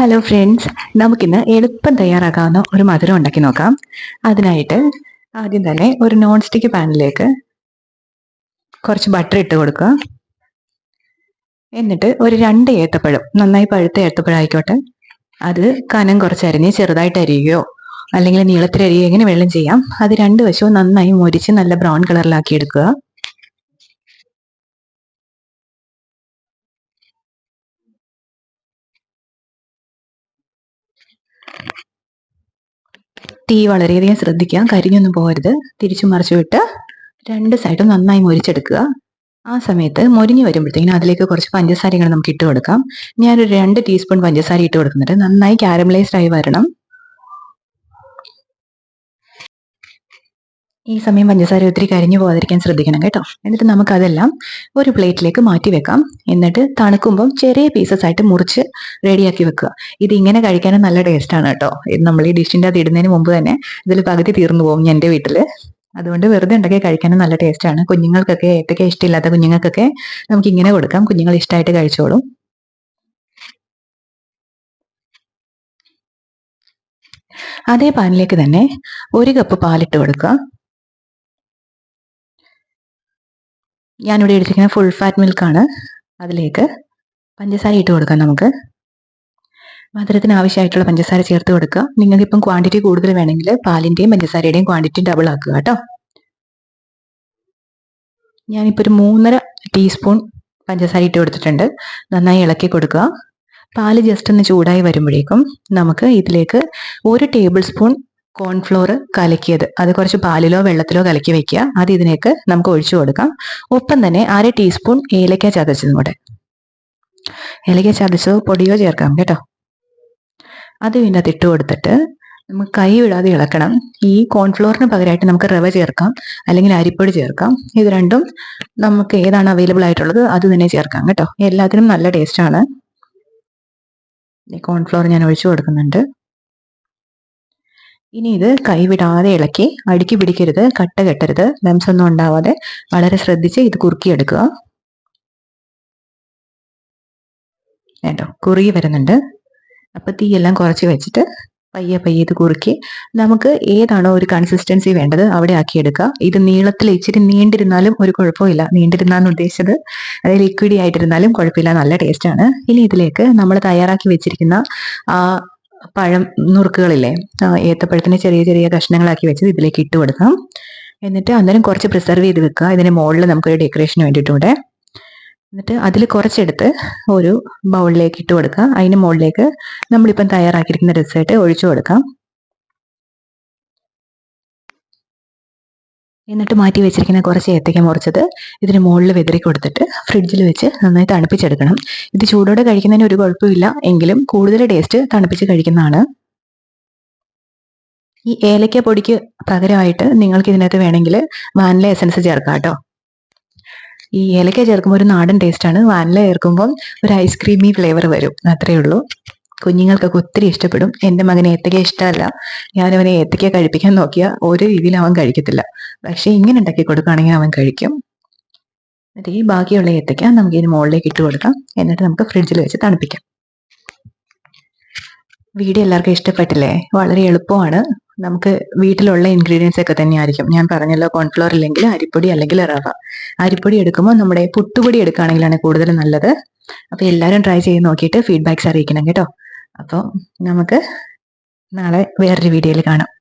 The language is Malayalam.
ഹലോ ഫ്രണ്ട്സ് നമുക്കിന്ന് എളുപ്പം തയ്യാറാക്കാവുന്ന ഒരു മധുരം ഉണ്ടാക്കി നോക്കാം. അതിനായിട്ട് ആദ്യം തന്നെ ഒരു നോൺ സ്റ്റിക്ക് പാനിലേക്ക് കുറച്ച് ബട്ടർ ഇട്ട് കൊടുക്കുക. എന്നിട്ട് ഒരു രണ്ട് ഏത്തപ്പഴം നന്നായി പഴുത്ത ഏത്തപ്പഴം ആയിക്കോട്ടെ. അത് കനം കുറച്ച് അരിഞ്ഞ് ചെറുതായിട്ട് അരിയുകയോ അല്ലെങ്കിൽ നീളത്തിൽ അരിയുകയോ എങ്ങനെ വെള്ളം ചെയ്യാം. അത് രണ്ട് വശവും നന്നായി മൊരിച്ച് നല്ല ബ്രൗൺ കളറിലാക്കി എടുക്കുക. തീ വളരെയധികം ശ്രദ്ധിക്കുക. കരിഞ്ഞൊന്നും പോകരുത്. തിരിച്ചു മറിച്ചു വിട്ട് രണ്ട് സൈഡും നന്നായി മൊരിച്ചെടുക്കുക. ആ സമയത്ത് മൊരിഞ്ഞു വരുമ്പോഴത്തേക്കിനും അതിലേക്ക് കുറച്ച് പഞ്ചസാരങ്ങൾ നമുക്ക് ഇട്ട് കൊടുക്കാം. ഞാനൊരു രണ്ട് ടീസ്പൂൺ പഞ്ചസാര ഇട്ട് കൊടുക്കുന്നുണ്ട്. നന്നായി കാരമലൈസ്ഡ് ആയി വരണം. ഈ സമയം പഞ്ചസാര ഒത്തിരി കരിഞ്ഞു പോകാതിരിക്കാൻ ശ്രദ്ധിക്കണം കേട്ടോ. എന്നിട്ട് നമുക്കതെല്ലാം ഒരു പ്ലേറ്റിലേക്ക് മാറ്റി വെക്കാം. എന്നിട്ട് തണുക്കുമ്പം ചെറിയ പീസസ് ആയിട്ട് മുറിച്ച് റെഡിയാക്കി വെക്കുക. ഇത് ഇങ്ങനെ കഴിക്കാനും നല്ല ടേസ്റ്റാണ് കേട്ടോ. ഇത് നമ്മൾ ഈ ഡിഷിന്റെ അത് ഇടുന്നതിന് മുമ്പ് തന്നെ ഇതിൽ പകുതി തീർന്നു പോകും എന്റെ വീട്ടിൽ അതുകൊണ്ട് വെറുതെ ഉണ്ടാക്കി കഴിക്കാനും നല്ല ടേസ്റ്റാണ് കുഞ്ഞുങ്ങൾക്കൊക്കെ ഏറ്റൊക്കെ ഇഷ്ടമില്ലാത്ത കുഞ്ഞുങ്ങൾക്കൊക്കെ നമുക്ക് ഇങ്ങനെ കൊടുക്കാം. കുഞ്ഞുങ്ങൾ ഇഷ്ടമായിട്ട് കഴിച്ചോളും. അതേ പാനിലേക്ക് തന്നെ ഒരു കപ്പ് പാലിട്ട് കൊടുക്കുക. ഞാനിവിടെ എടുത്തിരിക്കുന്ന ഫുൾ ഫാറ്റ് മിൽക്കാണ് അതിലേക്ക് പഞ്ചസാര ഇട്ട് കൊടുക്കാം നമുക്ക്. മധുരത്തിന് ആവശ്യമായിട്ടുള്ള പഞ്ചസാര ചേർത്ത് കൊടുക്കുക. നിങ്ങൾക്കിപ്പം ക്വാണ്ടിറ്റി കൂടുതൽ വേണമെങ്കിൽ പാലിന്റെയും പഞ്ചസാരയുടെയും ക്വാണ്ടിറ്റി ഡബിൾ ആക്കുക കേട്ടോ. ഞാനിപ്പോൾ ഒരു മൂന്നര ടീസ്പൂൺ പഞ്ചസാര ഇട്ട് കൊടുത്തിട്ടുണ്ട്. നന്നായി ഇളക്കി കൊടുക്കുക. പാൽ ജസ്റ്റ് ഒന്ന് ചൂടായി വരുമ്പോഴേക്കും നമുക്ക് ഇതിലേക്ക് ഒരു ടേബിൾ സ്പൂൺ കോൺഫ്ലോർ കലക്കിയത്. അത് കുറച്ച് പാലിലോ വെള്ളത്തിലോ കലക്കി വെക്കുക. അത് ഇതിനേക്ക് നമുക്ക് ഒഴിച്ചു കൊടുക്കാം. ഒപ്പം തന്നെ അര ടീസ്പൂൺ ഏലക്ക ചതച്ചതും കൂടെ. ഏലക്ക ചതച്ചോ പൊടിയോ ചേർക്കാം കേട്ടോ. അത് ഇതിനകത്ത് ഇട്ട് കൊടുത്തിട്ട് നമുക്ക് കൈ വിടാതെ ഇളക്കണം. ഈ കോൺഫ്ലോറിന് പകരമായിട്ട് നമുക്ക് റവ ചേർക്കാം. അല്ലെങ്കിൽ അരിപ്പൊടി ചേർക്കാം. ഇത് രണ്ടും നമുക്ക് ഏതാണ് അവൈലബിൾ ആയിട്ടുള്ളത് അത് തന്നെ ചേർക്കാം കേട്ടോ. എല്ലാത്തിനും നല്ല ടേസ്റ്റ് ടേസ്റ്റാണ് കോൺഫ്ലോർ ഞാൻ ഒഴിച്ചു കൊടുക്കുന്നുണ്ട്. ഇനി ഇത് കൈവിടാതെ ഇളക്കി അടുക്കി പിടിക്കരുത് കട്ട കെട്ടരുത് ലംസ് ഒന്നും ഉണ്ടാവാതെ വളരെ ശ്രദ്ധിച്ച് ഇത് കുറുക്കിയെടുക്കുക. കേട്ടോ കുറുകി വരുന്നുണ്ട്. അപ്പൊ തീയെല്ലാം കുറച്ച് വെച്ചിട്ട് പയ്യെ പയ്യെ ഇത് കുറുക്കി നമുക്ക് ഏതാണോ ഒരു കൺസിസ്റ്റൻസി വേണ്ടത് അവിടെ ആക്കിയെടുക്കുക. ഇത് നീളത്തിൽ ഇച്ചിരി നീണ്ടിരുന്നാലും ഒരു കുഴപ്പമില്ല. നീണ്ടിരുന്നാന്ന് ഉദ്ദേശിച്ചത് അതായത് ലിക്വിഡി ആയിട്ടിരുന്നാലും കുഴപ്പമില്ല. നല്ല ടേസ്റ്റ് ആണ്. ഇനി ഇതിലേക്ക് നമ്മൾ തയ്യാറാക്കി വെച്ചിരിക്കുന്ന ആ പഴം നുറുക്കുകളില്ലേ? ഏത്തപ്പഴത്തിന് ചെറിയ ചെറിയ കഷ്ണങ്ങളാക്കി വെച്ച് ഇതിലേക്ക് ഇട്ട് കൊടുക്കാം. എന്നിട്ട് അന്നേരം കുറച്ച് പ്രിസർവ് ചെയ്ത് വെക്കുക. ഇതിന് മുകളിൽ നമുക്കൊരു ഡെക്കറേഷന് വേണ്ടിയിട്ടൂടെ എന്നിട്ട് അതിൽ കുറച്ചെടുത്ത് ഒരു ബൗളിലേക്ക് ഇട്ട് കൊടുക്കുക. അതിന് മുകളിലേക്ക് നമ്മളിപ്പം തയ്യാറാക്കിയിരിക്കുന്ന ഡെസേർട്ട് ഒഴിച്ചു കൊടുക്കാം. എന്നിട്ട് മാറ്റി വെച്ചിരിക്കുന്ന കുറച്ച് ഏത്തയ്ക്ക മുറിച്ചത് ഇതിന് മുകളിൽ വെതിരി കൊടുത്തിട്ട് ഫ്രിഡ്ജിൽ വെച്ച് നന്നായി തണുപ്പിച്ചെടുക്കണം. ഇത് ചൂടോടെ കഴിക്കുന്നതിന് ഒരു കുഴപ്പമില്ല എങ്കിലും കൂടുതൽ ടേസ്റ്റ് തണുപ്പിച്ച് കഴിക്കുന്നതാണ്. ഈ ഏലക്ക പൊടിക്ക് പകരമായിട്ട് നിങ്ങൾക്ക് ഇതിനകത്ത് വേണമെങ്കിൽ വാനില എസൻസ് ചേർക്കാം കേട്ടോ. ഈ ഏലക്ക ചേർക്കുമ്പോൾ ഒരു നാടൻ ടേസ്റ്റാണ് വാനില ചേർക്കുമ്പോൾ ഒരു ഐസ്ക്രീമി ഫ്ലേവർ വരും. അത്രയേ ഉള്ളൂ. കുഞ്ഞുങ്ങൾക്കൊക്കെ ഒത്തിരി ഇഷ്ടപ്പെടും. എന്റെ മകന് ഏത്തക്ക ഇഷ്ടമല്ല. ഞാൻ അവനെ ഏത്തക്ക കഴിപ്പിക്കാൻ നോക്കിയാൽ ഒരു രീതിയിൽ അവൻ കഴിക്കത്തില്ല. പക്ഷേ ഇങ്ങനെ ഉണ്ടാക്കി കൊടുക്കുകയാണെങ്കിൽ അവൻ കഴിക്കും. എന്നിട്ട് ഈ ബാക്കിയുള്ള ഏത്തക്ക നമുക്ക് ഇതിന് മുകളിലേക്ക് ഇട്ട് കൊടുക്കാം. എന്നിട്ട് നമുക്ക് ഫ്രിഡ്ജിൽ വെച്ച് തണുപ്പിക്കാം. വീഡിയോ എല്ലാവർക്കും ഇഷ്ടപ്പെട്ടില്ലേ? വളരെ എളുപ്പമാണ്. നമുക്ക് വീട്ടിലുള്ള ഇൻഗ്രീഡിയൻസ് ഒക്കെ തന്നെയായിരിക്കും ഞാൻ പറഞ്ഞല്ലോ കോൺഫ്ലോർ ഇല്ലെങ്കിൽ അരിപ്പൊടി അല്ലെങ്കിൽ റവ. അരിപ്പൊടി എടുക്കുമ്പോൾ നമ്മുടെ പുട്ടുപൊടി എടുക്കുകയാണെങ്കിലാണ് കൂടുതൽ നല്ലത്. അപ്പോൾ എല്ലാവരും ട്രൈ ചെയ്ത് നോക്കിയിട്ട് ഫീഡ്ബാക്ക്സ് അറിയിക്കണം കേട്ടോ. അപ്പോൾ നമുക്ക് നാളെ വേറൊരു വീഡിയോയിൽ കാണാം.